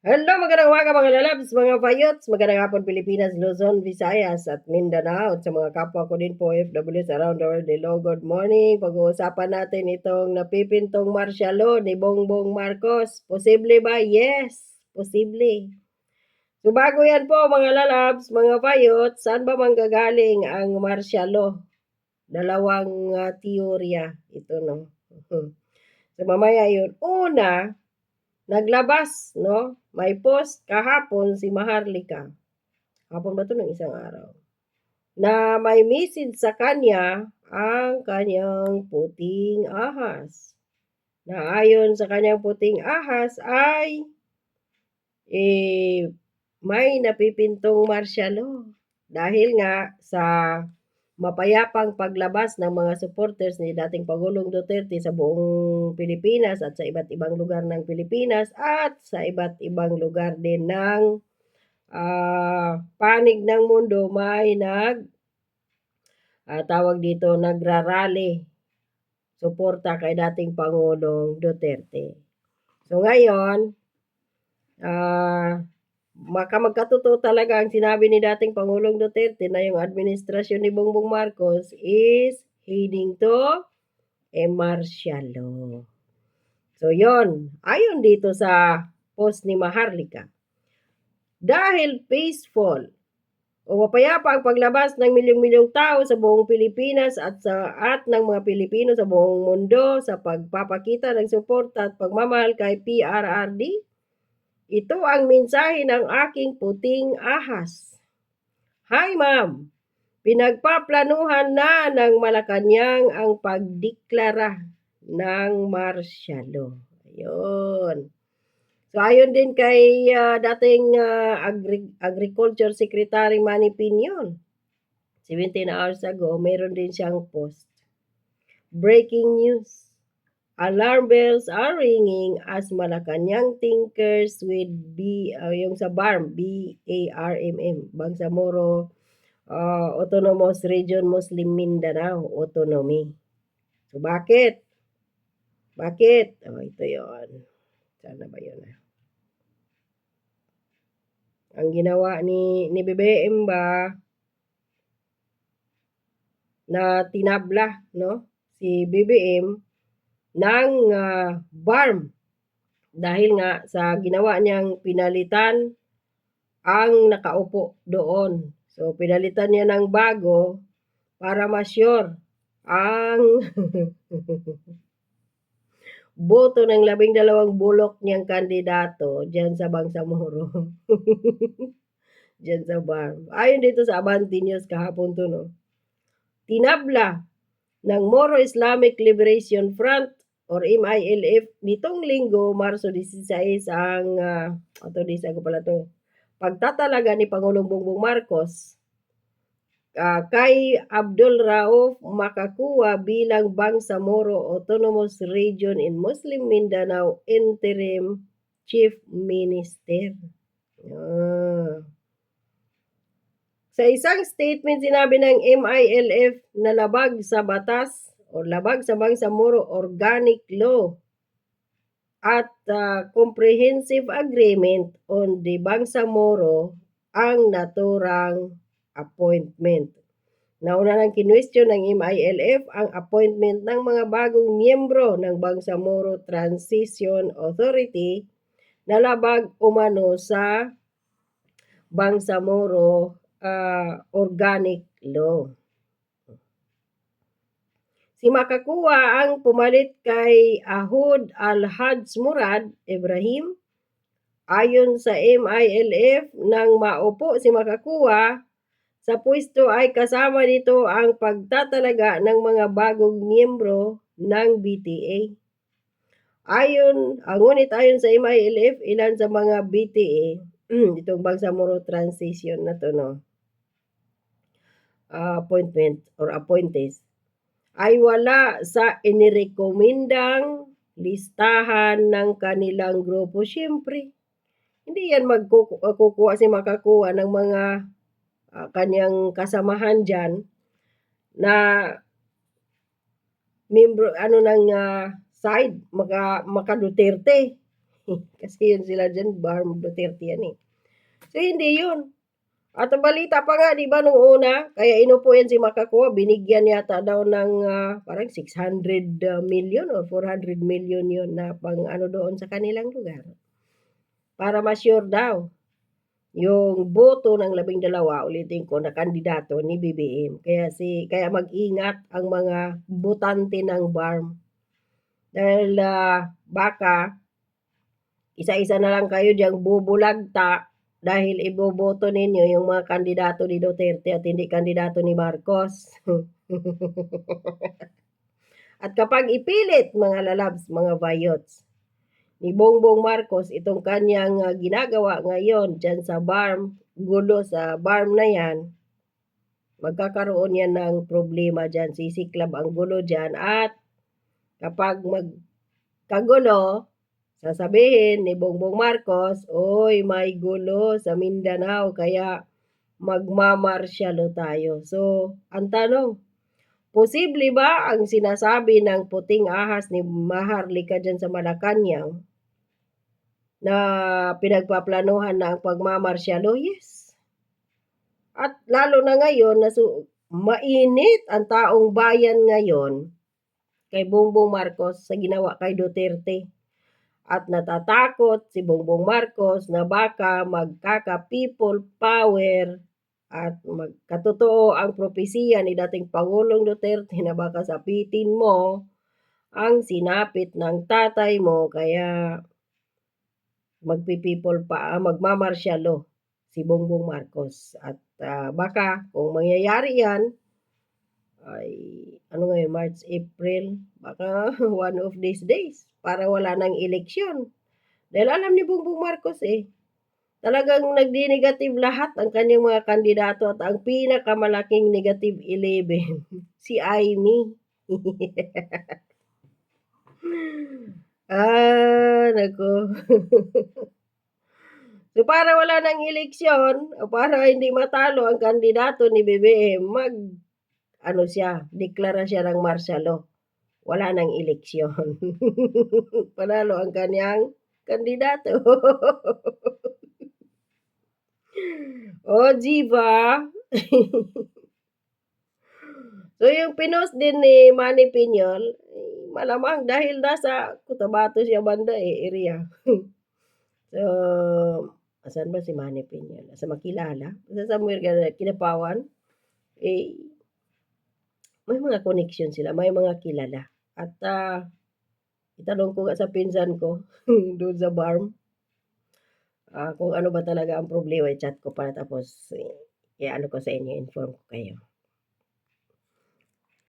Hello, magandang umaga mga lalabs, mga payots, magandang hapon Pilipinas, Luzon, Visayas at Mindanao at sa mga kapwa ko din po OFWs around the world. Hello, good morning. Pag-uusapan natin itong napipintong martial law ni Bongbong Marcos. Posible ba? Yes, posible. So bago yan po mga lalabs, mga payots, saan ba manggagaling ang martial law? Dalawang uh, teorya ito no. so mamaya yun. Una, naglabas, no? May post kahapon si Maharlika. Hapon ba ito ng isang araw? Na may message sa kanya ang kanyang puting ahas. Na ayon sa kanyang puting ahas ay eh, may napipintong martial law. Dahil nga sa mapayapang paglabas ng mga supporters ni dating Pangulong Duterte sa buong Pilipinas at sa iba't ibang lugar ng Pilipinas at sa iba't ibang lugar din ng uh, panig ng mundo may nag uh, tawag dito nagrarally suporta kay dating Pangulong Duterte. So ngayon, uh, maka magkatotoo talaga ang sinabi ni dating Pangulong Duterte na yung administrasyon ni Bongbong Marcos is heading to a martial law. So yon, ayon dito sa post ni Maharlika. Dahil peaceful o mapayapa ang paglabas ng milyong-milyong tao sa buong Pilipinas at sa at ng mga Pilipino sa buong mundo sa pagpapakita ng suporta at pagmamahal kay PRRD, ito ang mensahe ng aking puting ahas. Hi ma'am, pinagpaplanuhan na ng Malacanang ang pagdeklara ng martial law. Ayun. So ayon din kay uh, dating uh, Agri- Agriculture Secretary Manny Pinion. 17 hours ago, meron din siyang post. Breaking news. Alarm bells are ringing as Malacanang Tinkers with B, uh, yung sa BARM, B-A-R-M-M, Bangsamoro uh, Autonomous Region Muslim Mindanao Autonomy. So, bakit? Bakit? Oh, ito yon. Sana ba yun? Ah? Ang ginawa ni, ni BBM ba na tinabla, no? Si BBM ng uh, BARM dahil nga sa ginawa niyang pinalitan ang nakaupo doon. So, pinalitan niya ng bago para ma-sure ang boto ng labing dalawang bulok niyang kandidato dyan sa Bangsamoro. dyan sa BARM. Ayon dito sa Abante News kahapon to, no? Tinabla ng Moro Islamic Liberation Front or MILF nitong linggo, Marso 16 ang uh, ato di ko pala to. Pagtatalaga ni Pangulong Bongbong Marcos uh, kay Abdul Rauf makakuha bilang Bangsamoro Autonomous Region in Muslim Mindanao Interim Chief Minister. Uh, sa isang statement sinabi ng MILF na labag sa batas o labag sa Bangsamoro Organic Law at uh, Comprehensive Agreement on the Bangsamoro ang naturang appointment. Nauna ng kinwestiyon ng MILF ang appointment ng mga bagong miyembro ng Bangsamoro Transition Authority na labag umano sa Bangsamoro uh, Organic Law. Si Makakuwa ang pumalit kay Ahud Al-Hajj Murad Ibrahim. Ayon sa MILF, nang maupo si Makakuwa, sa pwesto ay kasama nito ang pagtatalaga ng mga bagong miyembro ng BTA. Ayon, ang ngunit ayon sa MILF, ilan sa mga BTA, itong Bangsamoro transition na to, no? Uh, appointment or appointees, ay wala sa inirekomendang listahan ng kanilang grupo. Siyempre, hindi yan magkukuha si makakuha ng mga uh, kanyang kasamahan dyan na membro ano ng uh, side maka maka Duterte Kasi yun sila diyan, Barm Duterte yan, eh. So, hindi yun. At ang balita pa nga, di ba, nung una, kaya inupo yan si Makakuha, binigyan yata daw ng ah, parang 600 ah, million or 400 million yun na pang ano doon sa kanilang lugar. Para ma-sure daw yung boto ng labing dalawa, ulitin ko, na kandidato ni BBM. Kaya, si, kaya mag-ingat ang mga botante ng BARM. Dahil ah, baka isa-isa na lang kayo diyang bubulagta dahil iboboto ninyo yung mga kandidato ni Duterte at hindi kandidato ni Marcos. at kapag ipilit mga lalabs, mga vayots, ni Bongbong Marcos itong kanyang ah, ginagawa ngayon dyan sa BARM, gulo sa BARM na yan, magkakaroon yan ng problema dyan, sisiklab ang gulo dyan at kapag magkagulo, sasabihin ni Bongbong Marcos, oy may gulo sa Mindanao kaya magmamarsyalo tayo. So, ang tanong, posible ba ang sinasabi ng puting ahas ni Maharlika dyan sa Malacanang na pinagpaplanuhan na ang pagmamarsyalo? Yes. At lalo na ngayon na mainit ang taong bayan ngayon kay Bongbong Marcos sa ginawa kay Duterte. At natatakot si Bongbong Marcos na baka magkaka-people power at magkatotoo ang propesiya ni dating Pangulong Duterte na baka sapitin mo ang sinapit ng tatay mo kaya magpi-people pa, ah, magmamarsyalo si Bongbong Marcos. At ah, baka kung mangyayari yan, ay ano ngayon, March, April, baka one of these days para wala nang eleksyon. Dahil alam ni Bongbong Marcos eh, talagang nagdi-negative lahat ang kanyang mga kandidato at ang pinakamalaking negative 11, si Amy. ah, nako. so para wala nang eleksyon, para hindi matalo ang kandidato ni BBM, mag ano siya, deklara siya ng martial. Wala nang eleksyon. Panalo ang kanyang kandidato. o, di ba? so, yung pinost din ni Manny eh, malamang dahil nasa Cotabato siya banda eh, area. so, asan ba si Manny Piñol? Sa makilala? Sa somewhere kinapawan? Eh, may mga connection sila, may mga kilala. At ah, itanong ko sa pinsan ko doon sa barm ah, kung ano ba talaga ang problema, i-chat ko para tapos eh, i-ano ko sa inyo, inform ko kayo.